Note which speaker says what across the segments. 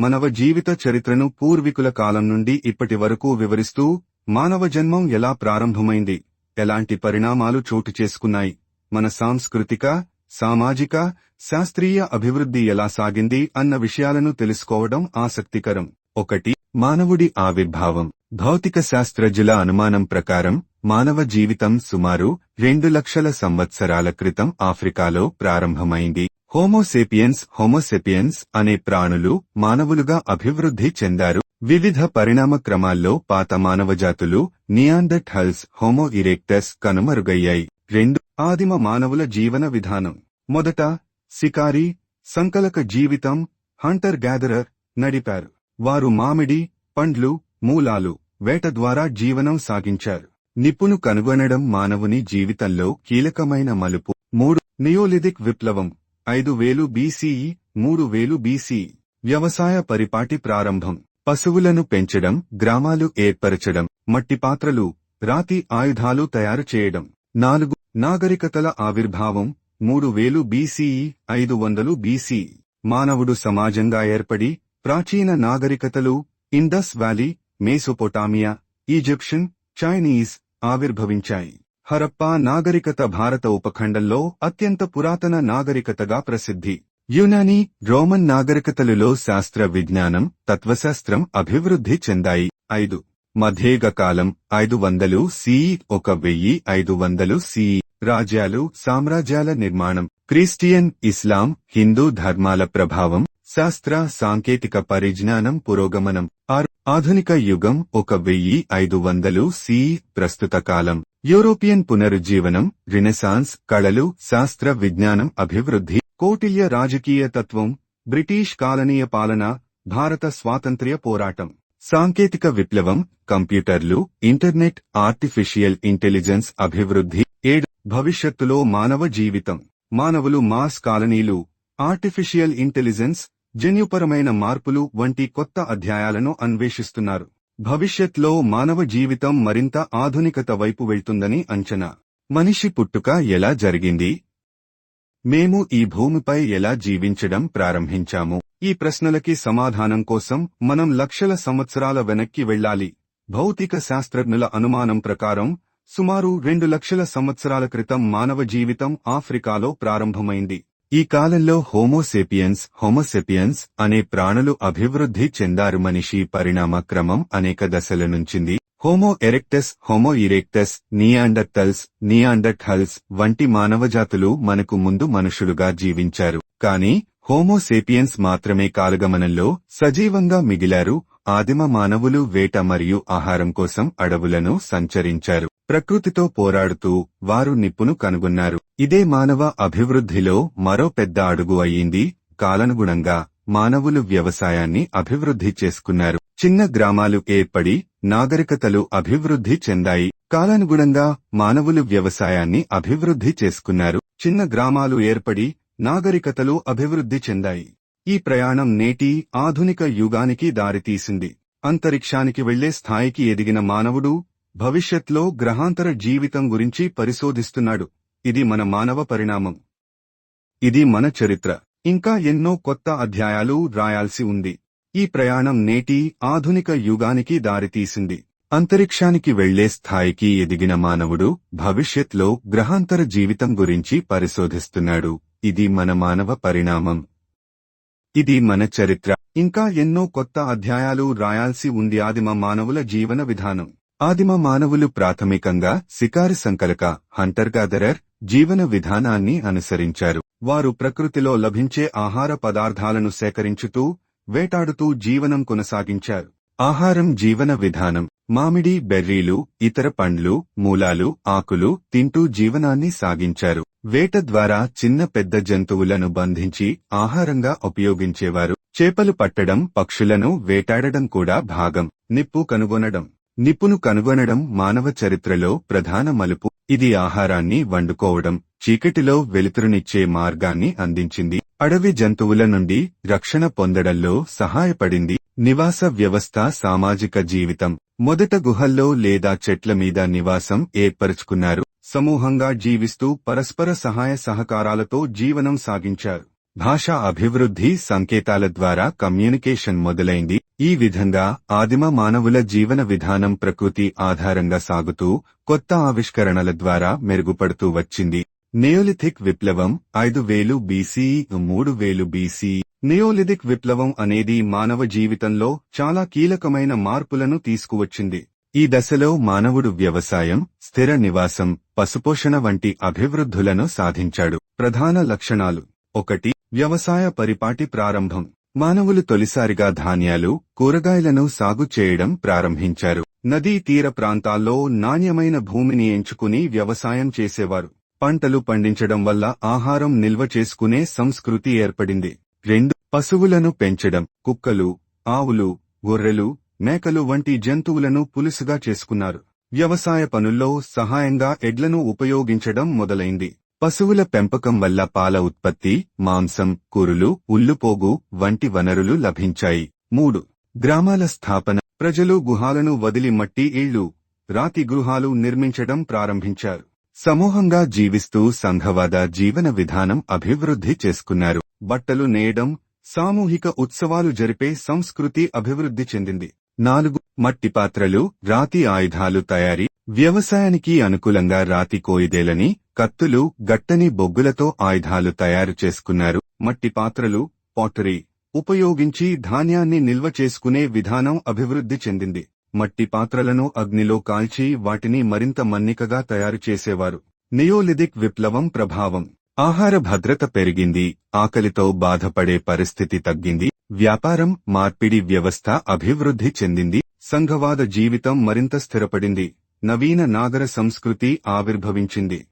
Speaker 1: మనవ జీవిత చరిత్రను పూర్వీకుల కాలం నుండి ఇప్పటి వరకు వివరిస్తూ మానవ జన్మం ఎలా ప్రారంభమైంది ఎలాంటి పరిణామాలు చోటు చేసుకున్నాయి మన సాంస్కృతిక సామాజిక శాస్త్రీయ అభివృద్ధి ఎలా సాగింది అన్న విషయాలను తెలుసుకోవడం ఆసక్తికరం. ఒకటి మానవుడి ఆవిర్భావం. భౌతిక శాస్త్రజ్ఞుల అనుమానం ప్రకారం మానవ జీవితం సుమారు రెండు లక్షల సంవత్సరాల క్రితం ఆఫ్రికాలో ప్రారంభమైంది. హోమోసేపియన్స్ హోమోసెపియన్స్ అనే ప్రాణులు మానవులుగా అభివృద్ధి చెందారు. వివిధ పరిణామ క్రమాల్లో పాత మానవజాతులు నియాండర్టల్స్ హోమో ఇరెక్టస్ కనుమరుగయ్యాయి. రెండు ఆదిమ మానవుల జీవన విధానం. మొదట సికారి సంకలక జీవితం హంటర్ గ్యాదరర్ నడిపారు. వారు మామిడి పండ్లు మూలాలు వేట ద్వారా జీవనం సాగించారు. నిపును కనుగొనడం మానవుని జీవితంలో కీలకమైన మలుపు. మూడు. నియోలిథిక్ విప్లవం. ఐదు వేలు బీసీఈ మూడు వేలు బీసీఈ వ్యవసాయ పరిపాటి ప్రారంభం. పశువులను పెంచడం గ్రామాలు ఏర్పరచడం మట్టి పాత్రలు రాతి ఆయుధాలు తయారు చేయడం. నాలుగు. నాగరికతల ఆవిర్భావం. మూడు వేలు బీసీఈ ఐదు వందలు బీసీఈ మానవుడు సమాజంగా ఏర్పడి ప్రాచీన నాగరికతలు Indus valley Mesopotamia Egyptian Chinese ఆవిర్భవించాయి. Harappa నాగరికత భారత ఉపఖండంలో అత్యంత పురాతన నాగరికతగా ప్రసిద్ధి. యునాని రోమన్ నాగరికతలలో శాస్త్ర విజ్ఞానం తత్వశాస్త్రం అభివృద్ధి చెందాయి. ఐదు. మధ్యేగకాలం ఐదు వందలు సిఈ ఒక వెయ్యి ఐదు వందలు సిఈ రాజ్యాలు సామ్రాజ్యాల నిర్మాణం. క్రిస్టియన్ ఇస్లాం హిందూ ధర్మాల ప్రభావం శాస్త్ర సాంకేతిక పరిజ్ఞానం పురోగమనం. ఆరు ఆధునిక యుగం ఒక వెయ్యి ఐదు వందలు సి ప్రస్తుత కాలం. యూరోపియన్ పునరుజ్జీవనం రినెసాన్స్ కళలు శాస్త్ర విజ్ఞానం అభివృద్ధి కోటిల్య రాజకీయ తత్వం బ్రిటిష్ కాలనీయ పాలన భారత స్వాతంత్ర్య పోరాటం. సాంకేతిక విప్లవం కంప్యూటర్లు ఇంటర్నెట్ ఆర్టిఫిషియల్ ఇంటెలిజెన్స్ అభివృద్ధి ఏడు భవిష్యత్తులో మానవ జీవితం. మానవులు మాస్ కాలనీలు ఆర్టిఫిషియల్ ఇంటెలిజెన్స్ జన్యుపరమైన మార్పులు వంటి కొత్త అధ్యాయాలను అన్వేషిస్తున్నారు. భవిష్యత్లో మానవ జీవితం మరింత ఆధునికత వైపు వెళ్తుందని అంచనా. మనిషి పుట్టుక ఎలా జరిగింది? మేము ఈ భూమిపై ఎలా జీవించడం ప్రారంభించాము? ఈ ప్రశ్నలకి సమాధానం కోసం మనం లక్షల సంవత్సరాల వెనక్కి వెళ్ళాలి. భౌతిక శాస్త్రజ్ఞుల అనుమానం ప్రకారం సుమారు రెండు లక్షల సంవత్సరాల క్రితం మానవ జీవితం ఆఫ్రికాలో ప్రారంభమైంది. ఈ కాలంలో హోమోసేపియన్స్ హోమోసెపియన్స్ అనే ప్రాణులు అభివృద్ధి చెందారు మనిషి పరిణామ క్రమం అనేక దశల నుంచింది. Homo erectus Homo erectus Neanderthals Neanderthals వంటి మానవజాతులు మనకు ముందు మనుషులుగా జీవించారు. కానీ హోమోసేపియన్స్ మాత్రమే కాలగమనంలో సజీవంగా మిగిలారు. ఆదిమ మానవులు వేట మరియు ఆహారం కోసం అడవులను సంచరించారు. ప్రకృతితో పోరాడుతూ వారు నిప్పును కనుగొన్నారు. ఇదే మానవ అభివృద్ధిలో మరో పెద్ద అడుగు అయ్యింది. కాలనుగుణంగా మానవులు వ్యవసాయాన్ని అభివృద్ధి చేసుకున్నారు. చిన్న గ్రామాలు ఏర్పడి నాగరికతలు అభివృద్ధి చెందాయి. కాలానుగుణంగా మానవులు వ్యవసాయాన్ని అభివృద్ధి చేసుకున్నారు. చిన్న గ్రామాలు ఏర్పడి నాగరికతలు అభివృద్ధి చెందాయి. ఈ ప్రయాణం నేటి ఆధునిక యుగానికి దారితీసింది. అంతరిక్షానికి వెళ్ళే స్థాయికి ఎదిగిన మానవుడు భవిష్యత్లో గ్రహాంతర జీవితం గురించి పరిశోధిస్తున్నాడు. ఇది మన మానవ పరిణామం. ఇది మన చరిత్ర. ఇంకా ఎన్నో కొత్త అధ్యాయాలు రాయాల్సి ఉంది. ఈ ప్రయాణం నేటి ఆధునిక యుగానికి దారితీసింది. అంతరిక్షానికి వెళ్ళే స్థాయికి ఎదిగిన మానవుడు భవిష్యత్లో గ్రహాంతర జీవితం గురించి పరిశోధిస్తున్నాడు. ఇది మన మానవ పరిణామం. ఇది మన చరిత్ర. ఇంకా ఎన్నో కొత్త అధ్యాయాలు రాయాల్సి ఉంది. ఆదిమ మానవుల జీవన విధానం. ఆదిమ మానవులు ప్రాథమికంగా శికారి సంకలక హంటర్ గాదరర్ జీవన విధానాన్ని అనుసరించారు. వారు ప్రకృతిలో లభించే ఆహార పదార్థాలను సేకరించుతూ వేటాడుతూ జీవనం కొనసాగించారు. ఆహారం జీవన విధానం. మామిడి బెర్రీలు ఇతర పండ్లు మూలాలు ఆకులు తింటూ జీవనాన్ని సాగించారు. వేట ద్వారా చిన్న పెద్ద జంతువులను బంధించి ఆహారంగా ఉపయోగించేవారు. చేపలు పట్టడం పక్షులను వేటాడడం కూడా భాగం. నిప్పు కనుగొనడం. నిప్పును కనుగొనడం మానవ చరిత్రలో ప్రధాన మలుపు. ఇది ఆహారాన్ని వండుకోవడం చీకటిలో వెలుతురునిచ్చే మార్గాన్ని అందించింది. అడవి జంతువుల నుండి రక్షణ పొందడంలో సహాయపడింది. నివాస వ్యవస్థ సామాజిక జీవితం. మొదట గుహల్లో లేదా చెట్ల మీద నివాసం ఏర్పరుచుకున్నారు. సమూహంగా జీవిస్తూ పరస్పర సహాయ సహకారాలతో జీవనం సాగించారు. భాషా అభివృద్ధి సంకేతాల ద్వారా కమ్యూనికేషన్ మొదలైంది. ఈ విధంగా ఆదిమ మానవుల జీవన విధానం ప్రకృతి ఆధారంగా సాగుతూ కొత్త ఆవిష్కరణల ద్వారా మెరుగుపడుతూ వచ్చింది. నియోలిథిక్ విప్లవం ఐదు వేలు బీసీఈ మూడు వేలు బీసీఈ నియోలిథిక్ విప్లవం అనేది మానవ జీవితంలో చాలా కీలకమైన మార్పులను తీసుకువచ్చింది. ఈ దశలో మానవుడు వ్యవసాయం స్థిర నివాసం పశుపోషణ వంటి అభివృద్ధులను సాధించాడు. ప్రధాన లక్షణాలు ఒకటి వ్యవసాయ పరిపాటి ప్రారంభం. మానవులు తొలిసారిగా ధాన్యాలు కూరగాయలను సాగు చేయడం ప్రారంభించారు. నదీ తీర ప్రాంతాల్లో నాణ్యమైన భూమిని ఎంచుకుని వ్యవసాయం చేసేవారు. పంటలు పండించడం వల్ల ఆహారం నిల్వ చేసుకునే సంస్కృతి ఏర్పడింది. రెండు పశువులను పెంచడం. కుక్కలు ఆవులు గొర్రెలు మేకలు వంటి జంతువులను పులుసుగా చేసుకున్నారు. వ్యవసాయ పనుల్లో సహాయంగా ఎడ్లను ఉపయోగించడం మొదలైంది. పశువుల పెంపకం వల్ల పాల ఉత్పత్తి మాంసం కురులు ఉల్లుపోగు వంటి వనరులు లభించాయి. మూడు. గ్రామాల స్థాపన. ప్రజలు గుహాలను వదిలి మట్టి ఇళ్ళు రాతి గృహాలు నిర్మించడం ప్రారంభించారు. సమూహంగా జీవిస్తూ సంఘవాద జీవన విధానం అభివృద్ధి చేసుకున్నారు. బట్టలు నేయడం సామూహిక ఉత్సవాలు జరిపే సంస్కృతి అభివృద్ధి చెందింది. నాలుగు. మట్టి పాత్రలు రాతి ఆయుధాలు తయారీ వ్యవసాయానికి అనుకూలంగా రాతి కోయిదేలని కత్తులు గట్టని బొగ్గులతో ఆయుధాలు తయారు చేసుకున్నారు. మట్టి పాత్రలు పాటరీ ఉపయోగించి ధాన్యాన్ని నిల్వ చేసుకునే విధానం అభివృద్ధి చెందింది. మట్టి పాత్రలను అగ్నిలో కాల్చి వాటిని మరింత మన్నికగా తయారు చేసేవారు. నియోలిథిక్ విప్లవం ప్రభావం. ఆహార భద్రత పెరిగింది ఆకలితో బాధపడే పరిస్థితి తగ్గింది వ్యాపారం మార్పిడి వ్యవస్థ అభివృద్ధి చెందింది సంఘవాద జీవితం మరింత స్థిరపడింది. నవీన నాగర సంస్కృతి ఆవిర్భవించింది.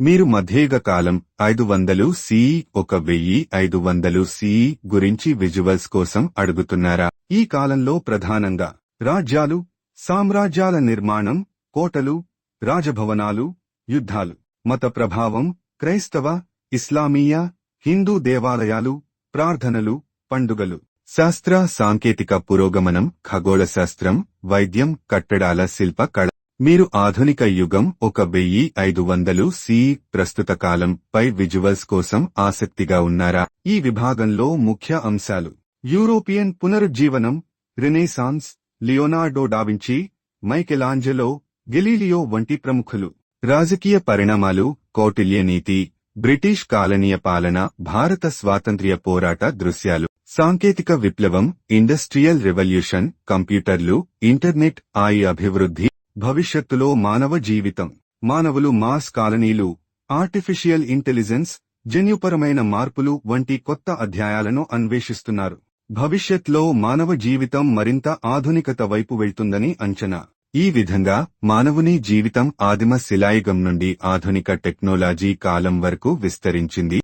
Speaker 1: మీరు మధ్యయుగ కాలం ఐదు వందలు సిఈ ఒక వెయ్యి ఐదు వందలు సిఈ గురించి విజువల్స్ కోసం అడుగుతున్నారా? ఈ కాలంలో ప్రధానంగా రాజ్యాలు సామ్రాజ్యాల నిర్మాణం కోటలు రాజభవనాలు యుద్ధాలు మత ప్రభావం క్రైస్తవ ఇస్లామీయ హిందూ దేవాలయాలు ప్రార్థనలు పండుగలు. శాస్త్ర సాంకేతిక పురోగమనం ఖగోళ శాస్త్రం వైద్యం కట్టడాల శిల్ప కళ మీరు ఆధునిక యుగం ఒక వెయ్యి ఐదు వందలు సి ప్రస్తుత కాలం పై విజువల్స్ కోసం ఆసక్తిగా ఉన్నారా? ఈ విభాగంలో ముఖ్య అంశాలు. European పునరుజ్జీవనం renaissance Leonardo da Vinci Michelangelo Galileo వంటి ప్రముఖులు. రాజకీయ పరిణామాలు కౌటిల్య నీతి బ్రిటిష్ కాలనీయ పాలన భారత స్వాతంత్ర్య పోరాట దృశ్యాలు. సాంకేతిక విప్లవం ఇండస్ట్రియల్ రెవల్యూషన్ కంప్యూటర్లు ఇంటర్నెట్ ఆయి అభివృద్ధి భవిష్యత్తులో మానవ జీవితం. మానవులు మాస్ కాలనీలు ఆర్టిఫిషియల్ ఇంటెలిజెన్స్ జన్యుపరమైన మార్పులు వంటి కొత్త అధ్యాయాలను అన్వేషిస్తున్నారు. భవిష్యత్లో మానవ జీవితం మరింత ఆధునికత వైపు వెళ్తుందని అంచనా. ఈ విధంగా మానవుని జీవితం ఆదిమ శిలాయుగం నుండి ఆధునిక టెక్నాలజీ కాలం వరకు విస్తరించింది.